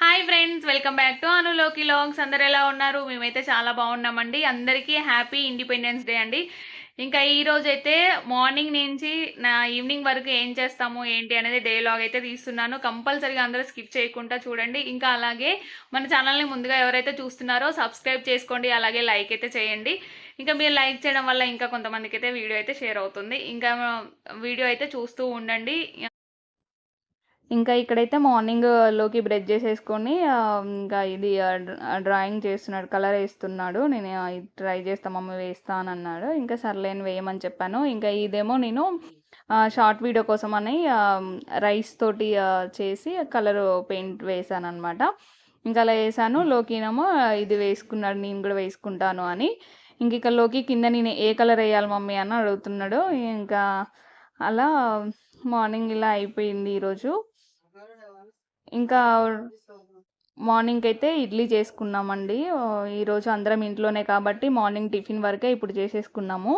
Hi friends welcome back to అనులోకి లాంగ్స్ అందరు ఎలా ఉన్నారు? మేమైతే చాలా బాగున్నామండి. అందరికీ హ్యాపీ ఇండిపెండెన్స్ డే అండి. ఇంకా ఈ రోజు అయితే మార్నింగ్ నుంచి నా ఈవినింగ్ వరకు ఏం చేస్తాము ఏంటి అనేది డైలాగ్ అయితే తీస్తున్నాను. కంపల్సరీగా అందరూ స్కిప్ చేయకుండా చూడండి. ఇంకా అలాగే మన ఛానల్ని ముందుగా ఎవరైతే చూస్తున్నారో సబ్స్క్రైబ్ చేసుకోండి అలాగే లైక్ అయితే చేయండి. ఇంకా మీరు లైక్ చేయడం వల్ల ఇంకా కొంతమందికి అయితే వీడియో అయితే షేర్ అవుతుంది. ఇంకా వీడియో అయితే చూస్తూ ఉండండి. ఇంకా ఇక్కడైతే మార్నింగ్లోకి బ్రష్ చేసేసుకొని ఇంకా ఇది డ్రాయింగ్ చేస్తున్నాడు కలర్ వేస్తున్నాడు. నేను ట్రై చేస్తా మమ్మీ వేస్తా అని అన్నాడు ఇంకా సర్లేని వేయమని చెప్పాను. ఇంకా ఇదేమో నేను షార్ట్ వీడియో కోసం అని రైస్ తోటి చేసి కలర్ పెయింట్ వేసాను అనమాట ఇంకా అలా వేసాను లోకినేమో ఇది వేసుకున్నాడు నేను కూడా వేసుకుంటాను అని. ఇంక ఇక్కడ లోకి కింద నేను ఏ కలర్ వేయాలి మమ్మీ అని అడుగుతున్నాడు. ఇంకా అలా మార్నింగ్ ఇలా అయిపోయింది ఈరోజు. ఇంకా మార్నింగ్ అయితే ఇడ్లీ చేసుకున్నామండి. ఈరోజు అందరం ఇంట్లోనే కాబట్టి మార్నింగ్ టిఫిన్ వరకే ఇప్పుడు చేసేసుకున్నాము.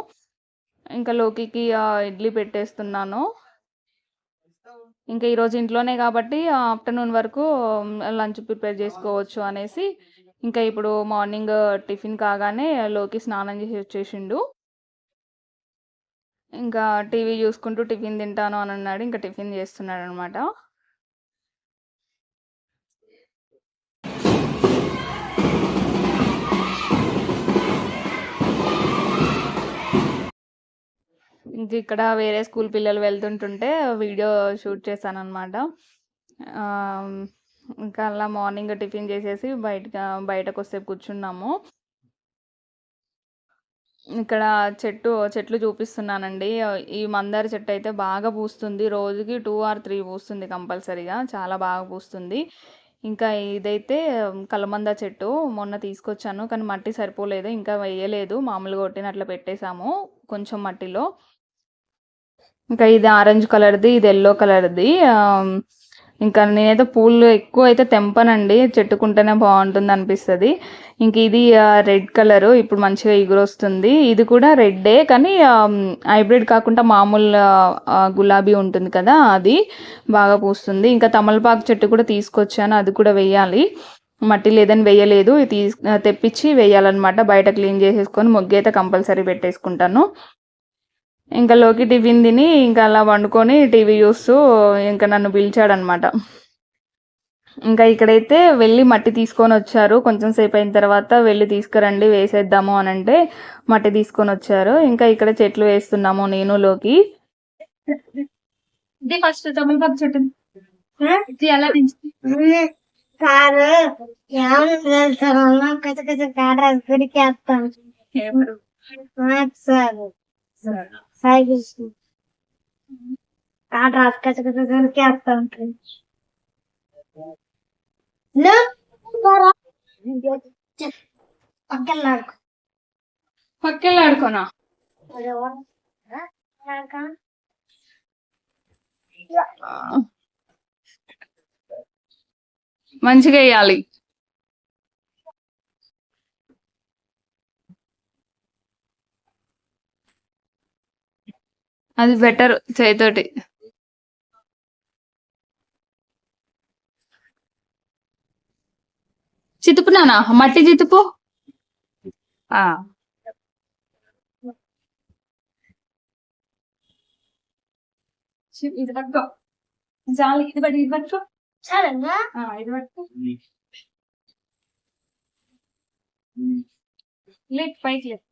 ఇంకా లోకికి ఇడ్లీ పెట్టేస్తున్నాను. ఇంకా ఈరోజు ఇంట్లోనే కాబట్టి ఆఫ్టర్నూన్ వరకు లంచ్ ప్రిపేర్ చేసుకోవచ్చు అనేసి ఇంకా ఇప్పుడు మార్నింగ్ టిఫిన్ కాగానే లోకి స్నానం చేసి వచ్చేసిండు. ఇంకా టీవీ చూసుకుంటూ టిఫిన్ తింటాను అని అన్నాడు. ఇంకా టిఫిన్ చేస్తున్నాడు అనమాట ఇంక ఇక్కడ వేరే స్కూల్ పిల్లలు వెళ్తుంటుంటే వీడియో షూట్ చేశాను అనమాట ఇంకా అలా మార్నింగ్ టిఫిన్ చేసేసి బయట బయటకు వస్తే కూర్చున్నాము. ఇక్కడ చెట్టు చెట్లు చూపిస్తున్నానండి. ఈ మందార చెట్టు అయితే బాగా పూస్తుంది. రోజుకి టూ ఆర్ త్రీ పూస్తుంది కంపల్సరీగా. చాలా బాగా పూస్తుంది. ఇంకా ఇదైతే కలమంద చెట్టు. మొన్న తీసుకొచ్చాను కానీ మట్టి సరిపోలేదు. ఇంకా వేయలేదు. మామూలుగా కొట్టినట్లు పెట్టేశాము కొంచెం మట్టిలో. ఇంకా ఇది ఆరెంజ్ కలర్ది ఇది ఎల్లో కలర్ది. ఇంకా నేనైతే పూలు ఎక్కువ అయితే తెంపనండి. చెట్టుకుంటేనే బాగుంటుంది అనిపిస్తుంది ఇంక ఇది రెడ్ కలర్. ఇప్పుడు మంచిగా ఎగురొస్తుంది. ఇది కూడా రెడ్డే కానీ హైబ్రిడ్ కాకుండా మామూలు గులాబీ ఉంటుంది కదా అది బాగా పూస్తుంది. ఇంకా తమలపాకు చెట్టు కూడా తీసుకొచ్చాను. అది కూడా వేయాలి. మట్టి లేదని వేయలేదు. ఇది తెప్పించి వేయాలన్నమాట. బయట క్లీన్ చేసేసుకొని ముగ్గు అయితే కంపల్సరీ పెట్టేసుకుంటాను. ఇంకా లోకి టిఫిన్ తిని ఇంకా అలా వండుకొని టీవీ చూస్తూ ఇంకా నన్ను పిలిచాడనమాట. ఇంకా ఇక్కడైతే వెళ్ళి మట్టి తీసుకొని వచ్చారు. కొంచెం సేపు అయిన తర్వాత వెళ్ళి తీసుకురండి వేసేద్దాము అని అంటే మట్టి తీసుకొని వచ్చారు. ఇంకా ఇక్కడ చెట్లు వేస్తున్నాము నేను లోకి. ఇది ఫస్ట్ తమిళపాకు చెట్టు. కారు ఎవరు వెళ్తారన్నా కచ్చ కచ్చ కారు పిడికేస్తాం సార్ సైకిల్ కారు రాసి కచ్చ కచ్చ పిడికేస్తా ఉంటుంది పక్కన పక్కెళ్ళి ఆడుకోనా మంచిగా వేయాలి. అది బెటర్ చేతితోటి చితుపునానా మట్టి చితుపు? ఆ. ఇది పట్టుకో. జాలి ఇది పట్టి ఇది పట్టుకో. ఆ, ఇది పట్టుకో. లేట్ పైకి లేదు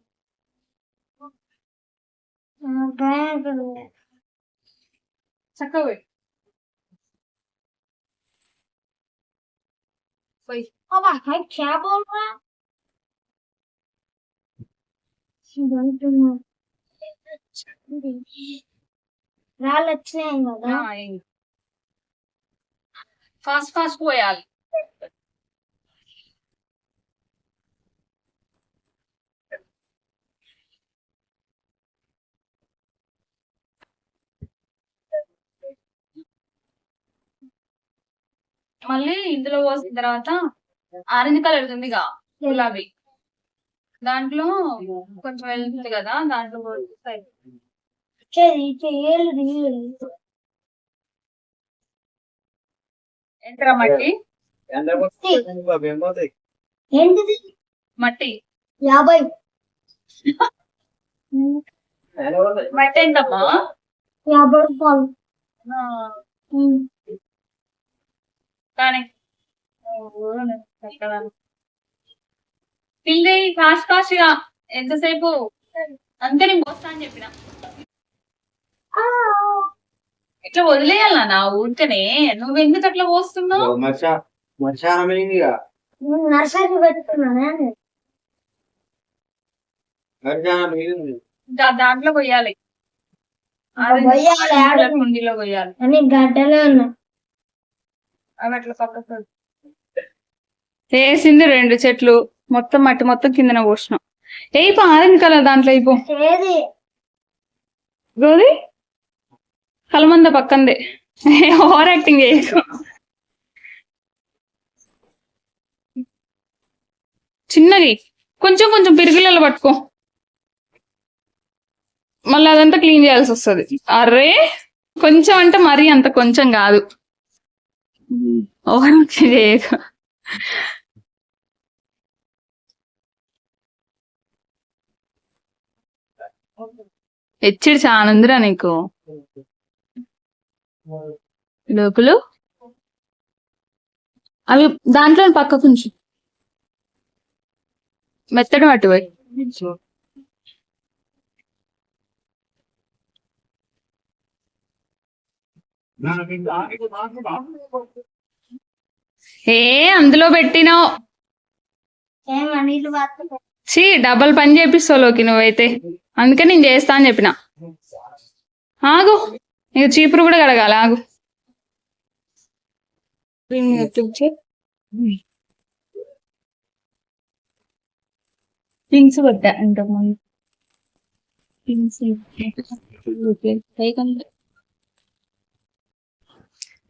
Sacou? Foi. Ó, vai que tchau, రాళ్ళు వచ్చినాయి కదా ఫాస్ట్ ఫాస్ట్ పోయాలి మళ్ళీ ఇందులో పోసిన తర్వాత ఆరెంజ్ కలర్ ఉందిగా గులాబీ. దాంట్లో కొంచెం వెళ్తుంది కదా దాంట్లో ఎంతరా మట్టి? మట్టి. యాభై. మట్టి ఏంటమ్మా? యాభై రూపాయలు. కానీ పిల్లి కాస్ట్ కాస్ట్గా ఎంతసేపు? అంతే నేను పోస్తా అని చెప్పిన. ఇట్లా వదిలేయాలా నా ఊరికనే. నువ్వు ఎందుకు అట్లా పోస్తున్నావు? దాంట్లో కొయ్యాలి కొయ్యాలి. కుండీలో గడ్డలే పక్కకు వేసింది రెండు చెట్లు. మొత్తం మట్టి మొత్తం కిందన పోసినాం. వేయిపో ఆరెంజ్ కలర్ దాంట్లో అయిపో గోది కలమంద పక్కందే. ఓవర్ యాక్టింగ్ చేయకు. చిన్నది. కొంచెం కొంచెం పిరిగిలలో పట్టుకో. మళ్ళీ అదంతా క్లీన్ చేయాల్సి వస్తుంది. అరే కొంచెం అంటే మరీ అంత కొంచెం కాదు. ఓవర్ చేయక చేయకు హెచ్చిడి చాలా ఉందిరా నీకు. లోపలు. అవి దాంట్లో పక్కకు ఉంచు. మెత్తడం అటు పోయి. ఏ అందులో పెట్టినావు. ఛీ డబల్ పని చేపిస్తావు లోకి నువ్వైతే. అందుకే నేను చేస్తా అని చెప్పిన. ఆగు ఇక చీపురు కూడా కడగాలి ఆగు. పింక్స్ పెట్టా ఇంతకుముందు. పింక్స్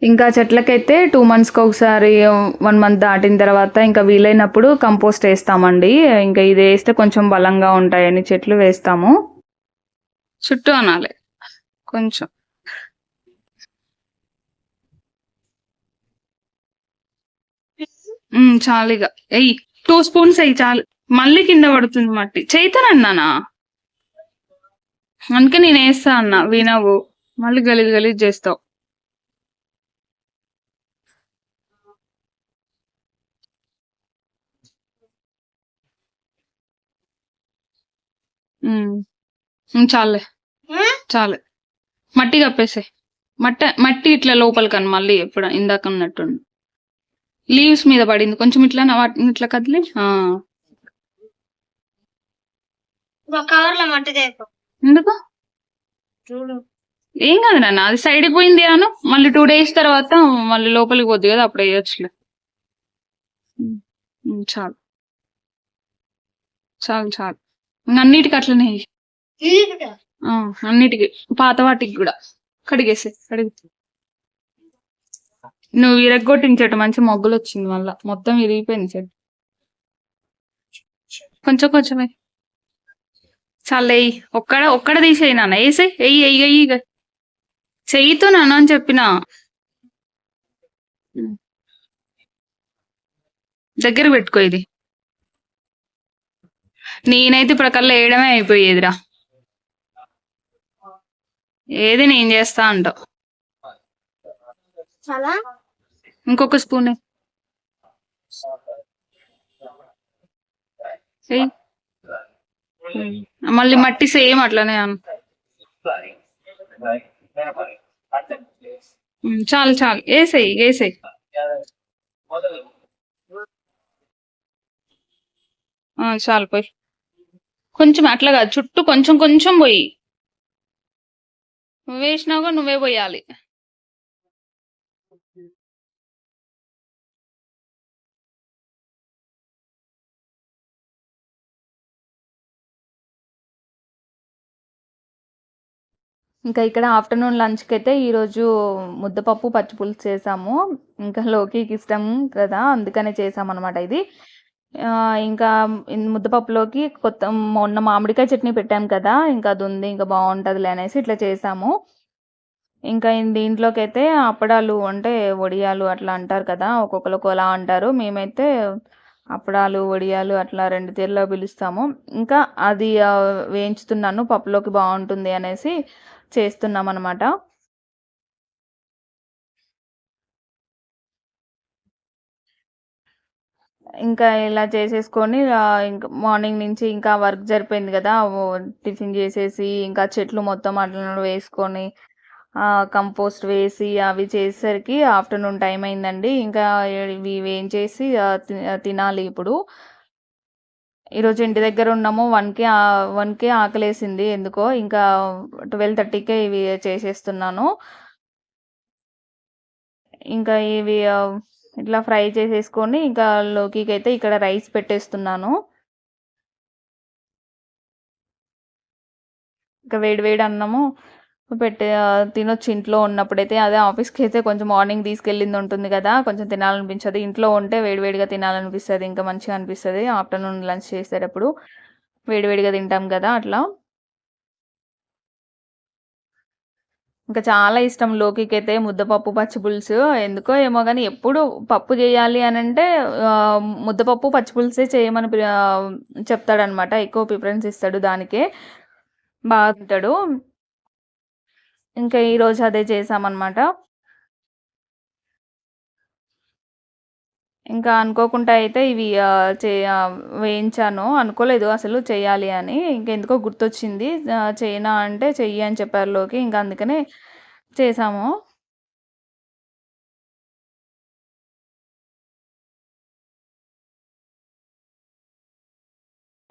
ఇంకా చెట్లకైతే టూ మంత్స్కి ఒకసారి వన్ మంత్ దాటిన తర్వాత ఇంకా వీలైనప్పుడు కంపోస్ట్ వేస్తామండి. ఇంకా ఇది వేస్తే కొంచెం బలంగా ఉంటాయని చెట్లు వేస్తాము. చుట్టూ అనాలి. కొంచెం. చాలిగా. చాలు ఇక ఎయ్యి టూ స్పూన్స్ అయ్యి చాలు. మళ్ళీ కింద పడుతుంది మట్టి. చేతనన్నానా అందుకే నేను వేస్తా అన్నా. వినవు. మళ్ళీ గలీజ్ గలీజ్ చేస్తావు. ఉమ్? చాలు. మట్టి కప్పేసే మట్టి మట్టి ఇట్లా లోపలికని మళ్ళీ ఎప్పుడు ఇందాక ఉన్నట్టు లీవ్స్ మీద పడింది. కొంచెం ఇట్లా వాటిని ఇట్లా కదిలి. ఎందుకు? ఏం కాదు నాన్న. అది సైడ్ పోయింది అను. మళ్ళీ టూ డేస్ తర్వాత మళ్ళీ లోపలికి పోద్ది కదా అప్పుడు వేయచ్చులే. చాలు. చాలు చాలు. అన్నిటికి అట్లనే ఆ, అన్నిటికి పాత వాటికి కూడా. కడిగేసి కడిగి. నువ్వు విరగొట్టిన చెట్టు మంచి మొగ్గులు వచ్చింది మళ్ళా. మొత్తం విరిగిపోయింది చెట్టు. కొంచెం కొంచెం వేయ్. చాలు ఎయ్యి ఒక్కడ ఒక్కడ తీసేయి నాన్న. వేసే ఎయ్యి ఎయ్యి ఎయ్యి ఇక. చెయ్యితో నాన్న అని చెప్పిన. దగ్గర పెట్టుకో ఇది. నేనైతే ఇప్పుడు కల్లా వేయడమే అయిపోయేదిరా. ఏది నేను చేస్తా అంటావు చాలా? ఇంకొక స్పూన్. మళ్ళీ మట్టి సేమ్ అట్లనే చాలు చాలు. వేసేయి వేసేయి. ఆ, చాలు పోయి. కొంచెం అట్లా కాదు చుట్టూ కొంచెం కొంచెం పోయి. నువ్వు వేసినావుగా నువ్వే పోయాలి. ఇంకా ఇక్కడ ఆఫ్టర్నూన్ లంచ్కి అయితే ఈరోజు ముద్దపప్పు పచ్చిపులుసు చేసాము. ఇంకా లోకీకి ఇష్టం కదా అందుకనే చేసామన్నమాట ఇది. ఇంకా ముద్దపప్పులోకి కొత్త మొన్న మామిడికాయ చట్నీ పెట్టాం కదా ఇంకా అది ఉంది ఇంకా బాగుంటుందిలే అనేసి ఇట్లా చేసాము. ఇంకా దీంట్లోకి అయితే అప్పడాలు అంటే వడియాలు అట్లా అంటారు కదా ఒక్కొక్కరు ఒక్కోలా అంటారు. మేమైతే అప్పడాలు వడియాలు అట్లా రెండు తీరులో పిలుస్తాము. ఇంకా అది వేయించుతున్నాను పప్పులోకి బాగుంటుంది అనేసి చేస్తున్నాం అనమాట ఇంకా ఇలా చేసేసుకొని ఇంకా మార్నింగ్ నుంచి ఇంకా వర్క్ జరిపోయింది కదా టిఫిన్ చేసేసి ఇంకా చెట్లు మొత్తం అట్లా వేసుకొని కంపోస్ట్ వేసి అవి చేసేసరికి ఆఫ్టర్నూన్ టైం అయిందండి. ఇంకా ఇవి వేయించేసి తి- తినాలి ఇప్పుడు. ఈరోజు ఇంటి దగ్గర ఉన్నాము వన్కే వన్కే ఆకలేసింది ఎందుకో ఇంకా ట్వెల్వ్ థర్టీకే ఇవి చేసేస్తున్నాను. ఇంకా ఇవి ఇట్లా ఫ్రై చేసేసుకొని ఇంకా లోకి అయితే ఇక్కడ రైస్ పెట్టేస్తున్నాను. ఇంకా వేడి వేడి అన్నము పెట్టే తినొచ్చు ఇంట్లో ఉన్నప్పుడైతే. అదే ఆఫీస్కి అయితే కొంచెం మార్నింగ్ తీసుకెళ్ళింది ఉంటుంది కదా కొంచెం తినాలనిపించదు. ఇంట్లో ఉంటే వేడివేడిగా తినాలనిపిస్తుంది ఇంకా మంచిగా అనిపిస్తుంది. ఆఫ్టర్నూన్ లంచ్ చేసేటప్పుడు వేడివేడిగా తింటాం కదా అట్లా. ఇంకా చాలా ఇష్టం లోకికి అయితే ముద్దపప్పు పచ్చి పులుసు. ఎందుకో ఏమో కానీ ఎప్పుడు పప్పు చేయాలి అని అంటే ముద్దపప్పు పచ్చి పులుసే చేయమని చెప్తాడనమాట. ఎక్కువ ప్రిఫరెన్స్ ఇస్తాడు దానికే. బాగా తింటాడు. ఇంకా ఈరోజు అదే చేసామన్నమాట ఇంకా అనుకోకుండా అయితే ఇవి చే వేయించాను. అనుకోలేదు అసలు చేయాలి అని. ఇంకా ఎందుకో గుర్తొచ్చింది చేయనా అంటే చెయ్యి అని చెప్పారు లోకి. ఇంకా అందుకనే చేసాము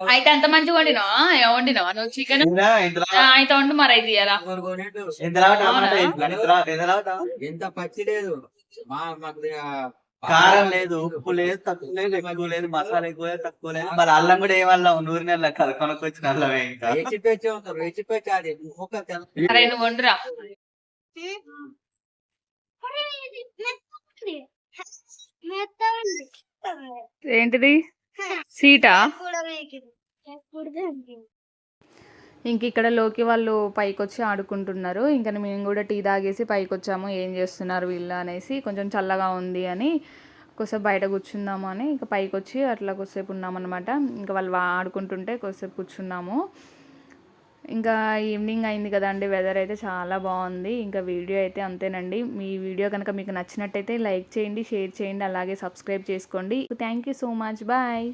అయితే అంత మంచిగా వండినావా? ఏం వండినావా? నువ్వు చికెన్ అయితే వండు మరి అయితే. ఎంత పచ్చి లేదు. కారం లేదు ఉప్పు లేదు తక్కువ లేదు ఎక్కువ లేదు మసాలా ఎక్కువ లేదు తక్కువ లేదు. మరి అల్లం కూడా ఏమల్లం నూరు నెలల కదా కొనుక్కొచ్చిన అల్లమే ఇంకా. అరే నువ్వు వండురా. ఏంటిది? సీటా కూడా వేగిది. ఎప్పుడు తింది? ఇంక ఇక్కడ లోకి వాళ్ళు పైకి వచ్చి ఆడుకుంటున్నారు. ఇంకా మేము కూడా టీ తాగేసి పైకి వచ్చాము ఏం చేస్తున్నారు వీళ్ళు అనేసి కొంచెం చల్లగా ఉంది అని కొద్దిసేపు బయట కూర్చుందాము అని ఇంకా పైకి వచ్చి అట్లా కొద్దిసేపు ఉన్నామన్నమాట. ఇంకా వాళ్ళు ఆడుకుంటుంటే కొద్దిసేపు కూర్చున్నాము. ఇంకా ఈవినింగ్ అయింది కదండి. వెదర్ అయితే చాలా బాగుంది. ఇంకా వీడియో అయితే అంతేనండి. మీ వీడియో కనుక మీకు నచ్చినట్టయితే లైక్ చేయండి షేర్ చేయండి అలాగే సబ్స్క్రైబ్ చేసుకోండి. Thank you so much. Bye.